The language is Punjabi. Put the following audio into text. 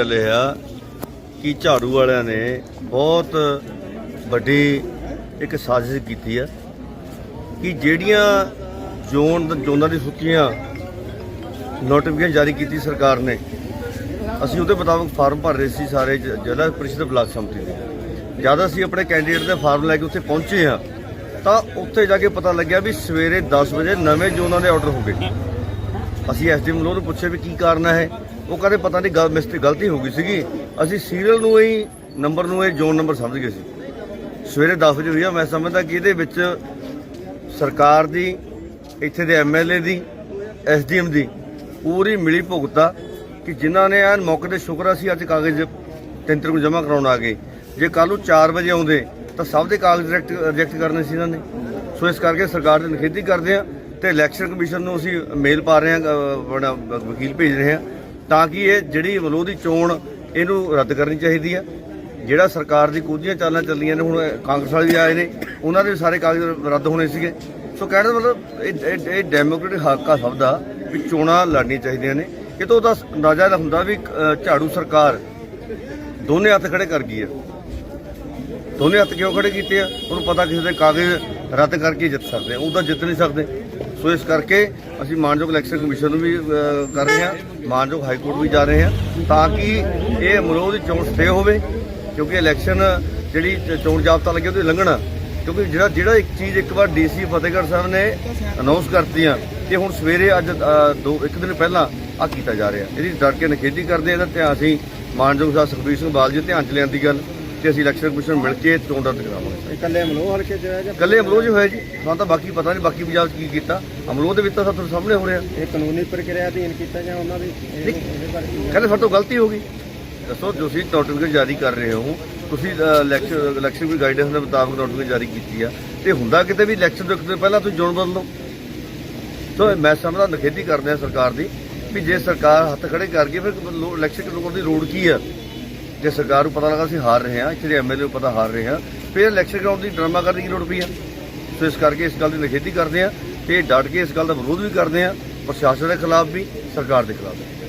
ਚੱਲਿਆ ਕਿ ਝਾੜੂ ਵਾਲਿਆਂ ਨੇ ਬਹੁਤ ਵੱਡੀ ਇੱਕ ਸਾਜ਼ਿਸ਼ ਕੀਤੀ ਹੈ ਕਿ ਜਿਹੜੀਆਂ ਜ਼ੋਨ ਜ਼ੋਨਾਂ ਦੀ ਸੂਚੀਆਂ ਨੋਟੀਫਿਕੇਸ਼ਨ ਜਾਰੀ ਕੀਤੀ ਸਰਕਾਰ ਨੇ, ਅਸੀਂ ਉਹਦੇ ਮੁਤਾਬਕ ਫਾਰਮ ਭਰ ਰਹੇ ਸੀ ਸਾਰੇ ਜ਼ਿਲ੍ਹਾ ਪ੍ਰੀਸ਼ਦ ਬਲਾਕ ਸਮਿਤੀ ਦੇ। ਜਦ ਅਸੀਂ ਆਪਣੇ ਕੈਂਡੀਡੇਟ ਦੇ ਫਾਰਮ ਲੈ ਕੇ ਉੱਥੇ ਪਹੁੰਚੇ ਹਾਂ, ਤਾਂ ਉੱਥੇ ਜਾ ਕੇ ਪਤਾ ਲੱਗਿਆ ਵੀ ਸਵੇਰੇ 10 ਵਜੇ ਨਵੇਂ ਜ਼ੋਨਾਂ ਦੇ ਆਰਡਰ ਹੋ ਗਏ। ਅਸੀਂ ਐਸਡੀਐਮ ਨੂੰ ਪੁੱਛਿਆ ਵੀ ਕੀ ਕਾਰਨ ਹੈ ਉਹ ਕਹਿੰਦੇ ਪਤਾ ਨਹੀਂ, ਗਲ ਮਿਸਟੇਕ ਗਲਤੀ ਹੋ ਗਈ ਸੀਗੀ। ਅਸੀਂ ਸੀਰੀਅਲ ਨੂੰ ਹੀ, ਨੰਬਰ ਨੂੰ ਇਹ ਜ਼ੋਨ ਨੰਬਰ ਸਮਝ ਗਏ ਸੀ। ਸਵੇਰੇ 10 ਵਜੇ ਹੋਈ ਆ ਮੈਂ ਸਮਝਦਾ ਕਿ ਇਹਦੇ ਵਿੱਚ ਸਰਕਾਰ ਦੀ, ਇੱਥੇ ਦੇ ਐਮਐਲਏ ਦੀ ਐਸਡੀਐਮ ਦੀ ਪੂਰੀ ਮਿਲੀ ਭੁਗਤਾ ਕਿ ਜਿਨ੍ਹਾਂ ਨੇ ਐਨ ਮੌਕੇ ਤੇ ਸ਼ੁਕਰ ਆ ਅਸੀਂ ਅੱਜ ਕਾਗਜ਼ ਤਿੰਨ ਤਰੀਕ ਨੂੰ ਜਮ੍ਹਾਂ ਕਰਾਉਣ ਆ ਗਏ। ਜੇ ਕੱਲ ਨੂੰ 4 ਵਜੇ ਆਉਂਦੇ, ਤਾਂ ਸਭ ਦੇ ਕਾਗਜ਼ ਰਿਜੈਕਟ ਰਿਜੈਕਟ ਕਰਨੇ ਸੀ ਇਹਨਾਂ ਨੇ। ਸੋ ਇਸ ਕਰਕੇ ਸਰਕਾਰ ਦੀ ਨਿਖੇਧੀ ਕਰਦੇ ਆ। ਤੇ ਇਲੈਕਸ਼ਨ ਕਮਿਸ਼ਨ ਨੂੰ ਅਸੀਂ ਮੇਲ ਪਾ ਰਹੇ ਹਾਂ ਅ, ਆਪਣਾ ਵਕੀਲ ਭੇਜ ਰਹੇ ਹਾਂ ਤਾਂ ਕਿ ਇਹ ਜਿਹੜੀ ਮਲੋਹ ਚੋਣ ਇਹਨੂੰ ਰੱਦ ਕਰਨੀ ਚਾਹੀਦੀ ਆ ਜਿਹੜਾ ਸਰਕਾਰ ਦੀ ਕੁਝੀਆਂ ਚਾਲਾਂ ਚੱਲੀਆਂ ਨੇ ਹੁਣ ਕਾਂਗਰਸ ਵਾਲੇ ਵੀ ਆਏ ਨੇ ਉਹਨਾਂ ਦੇ ਵੀ ਸਾਰੇ ਕਾਗਜ਼ ਰੱਦ ਹੋਣੇ ਸੀਗੇ। ਸੋ ਕਹਿਣ ਦਾ ਮਤਲਬ ਇਹ ਡੈਮੋਕ੍ਰੈਟਿਕ ਹੱਕ ਆ ਸਭ ਦਾ ਵੀ ਚੋਣਾਂ ਲੜਨੀਆਂ ਚਾਹੀਦੀਆਂ ਨੇ। ਇਹ ਤੋਂ ਉਹਦਾ ਅੰਦਾਜ਼ਾ ਇਹਦਾ ਹੁੰਦਾ ਵੀ ਝਾੜੂ ਸਰਕਾਰ ਦੋਨੇ ਹੱਥ ਖੜੇ ਕਰ ਗਈ ਆ ਦੋਨੇ ਹੱਥ ਕਿਉਂ ਖੜੇ ਕੀਤੇ ਆ? ਉਹਨੂੰ ਪਤਾ ਕਿਸੇ ਦੇ ਕਾਗਜ਼ ਰੱਦ ਕਰਕੇ ਜਿੱਤ ਸਕਦੇ ਆ। ਉਹ ਤਾਂ ਜਿੱਤ ਨਹੀਂ ਸਕਦੇ। ਸੋ ਇਸ ਕਰਕੇ ਅਸੀਂ ਮਾਨਯੋਗ ਇਲੈਕਸ਼ਨ ਕਮਿਸ਼ਨ ਨੂੰ ਵੀ ਕਰ ਰਹੇ ਹਾਂ, ਮਾਨਯੋਗ ਹਾਈ ਕੋਰਟ ਵੀ ਜਾ ਰਹੇ ਹਾਂ, ਤਾਂ ਕਿ ਇਹ ਅਮਰੋਹ ਦੀ ਚੋਣ ਸਟੇ ਹੋਵੇ, ਕਿਉਂਕਿ ਇਲੈਕਸ਼ਨ ਜਿਹੜੀ ਚੋਣ ਜਾਬਤਾ ਲੱਗੇ ਉਹਦੀ ਲੰਘਣਾ, ਕਿਉਂਕਿ ਜਿਹੜਾ ਜਿਹੜਾ ਇੱਕ ਚੀਜ਼ ਇੱਕ ਵਾਰ ਡੀਸੀ ਫਤਿਹਗੜ੍ਹ ਸਾਹਿਬ ਨੇ ਅਨਾਉਂਸ ਕਰਤੀਆਂ ਤੇ ਹੁਣ ਸਵੇਰੇ ਅੱਜ ਦੋ, ਇੱਕ ਦਿਨ ਪਹਿਲਾਂ ਆ ਕੀਤਾ ਜਾ ਰਿਹਾ। ਇਹਦੀ ਡਰ ਕੇ ਨਖੇਦੀ ਕਰਦੇ ਹਾਂ, ਇਹਦਾ ਧਿਆਨ ਅਸੀਂ ਮਾਨਯੋਗ ਸਾਹਿਬ ਸੁਖਬੀਰ ਸਿੰਘ ਬਾਦਲ ਜੀ ਧਿਆਨ ਚ ਲਿਆਂਦੀ ਗੱਲ। ਤੇ ਅਸੀਂ ਇਲੈਕਸ਼ਨ ਕਮਿਸ਼ਨ ਮਿਲ ਕੇ ਚੋਣ ਰੱਦ ਕਰਾਵਾਂਗੇ ਇਕੱਲੇ ਅਮਲੋਹ ਹਲਕੇ ਚ ਹੈ ਜਾਂ ਕੱਲੇ ਅਮਲੋਹ ਜੀ ਹੋਇਆ ਜੀ। ਸਾਨੂੰ ਤਾਂ ਬਾਕੀ ਪਤਾ ਨਹੀਂ ਬਾਕੀ ਪੰਜਾਬ 'ਚ ਕੀ ਕੀਤਾ। ਅਮਲੋਹ ਦੇ ਵਿੱਚ ਤਾਂ ਤੁਹਾਡੇ ਸਾਹਮਣੇ ਹੋ ਰਿਹਾ। ਇਹ ਕਾਨੂੰਨੀ ਪ੍ਰਕਿਰਿਆ ਅਧੀਨ ਕੀਤਾ ਜਾਂ ਉਹਨਾਂ ਦੀ ਇਹ- ਇਹਦੇ ਬਾਰੇ ਕੀ ਕਹਿੰਦੇ ਸਾਡੇ ਤੋਂ ਗਲਤੀ ਹੋ ਗਈ। ਦੱਸੋ ਤੁਸੀਂ ਨੋਟੀਫਿਕੇਸ਼ਨ ਜਾਰੀ ਕਰ ਰਹੇ ਹੋ ਤੁਸੀਂ ਇਲੈਕਸ਼ਨ ਇਲੈਕਸ਼ਨ ਦੀ ਗਾਈਡੈਂਸ ਦੇ ਮੁਤਾਬਕ ਨੋਟੀਫਿਕੇਸ਼ਨ ਜਾਰੀ ਕੀਤੀ ਆ। ਤੇ ਹੁੰਦਾ ਕਿਤੇ ਵੀ ਇਲੈਕਸ਼ਨ ਤੋਂ ਇੱਕ ਦਿਨ ਪਹਿਲਾਂ ਤੁਸੀਂ ਚੋਣ ਬਦਲ। ਸੋ ਮੈਂ ਸਮਝਦਾ ਨਖੇਦੀ ਕਰਦੇ ਆ ਸਰਕਾਰ ਦੀ ਵੀ ਜੇ ਸਰਕਾਰ ਹੱਥ ਖੜੇ ਕਰ ਗਈ ਫਿਰ ਇਲੈਕਸ਼ਨ ਕਰਵਾਉਣ ਦੀ ਲੋੜ ਕੀ ਆ? ਜੇ ਸਰਕਾਰ ਨੂੰ ਪਤਾ ਲੱਗਾ ਅਸੀਂ ਹਾਰ ਰਹੇ ਹਾਂ, ਇੱਥੇ ਦੇ ਐਮਐਲਏ ਨੂੰ ਪਤਾ ਹਾਰ ਰਹੇ ਹਾਂ, ਫਿਰ ਇਲੈਕਸ਼ਨ ਕਰਾਉਣ ਦੀ ਡਰਾਮਾ ਕਰਨ ਦੀ ਲੋੜ ਪਈ ਆ ਸੋ ਇਸ ਕਰਕੇ ਇਸ ਗੱਲ ਦੀ ਨਿਖੇਧੀ ਕਰਦੇ ਆ ਤੇ ਡਟ ਕੇ ਇਸ ਗੱਲ ਦਾ ਵਿਰੋਧ ਵੀ ਕਰਦੇ ਆ ਪ੍ਰਸ਼ਾਸਨ ਦੇ ਖਿਲਾਫ ਵੀ, ਸਰਕਾਰ ਦੇ ਖਿਲਾਫ ਵੀ।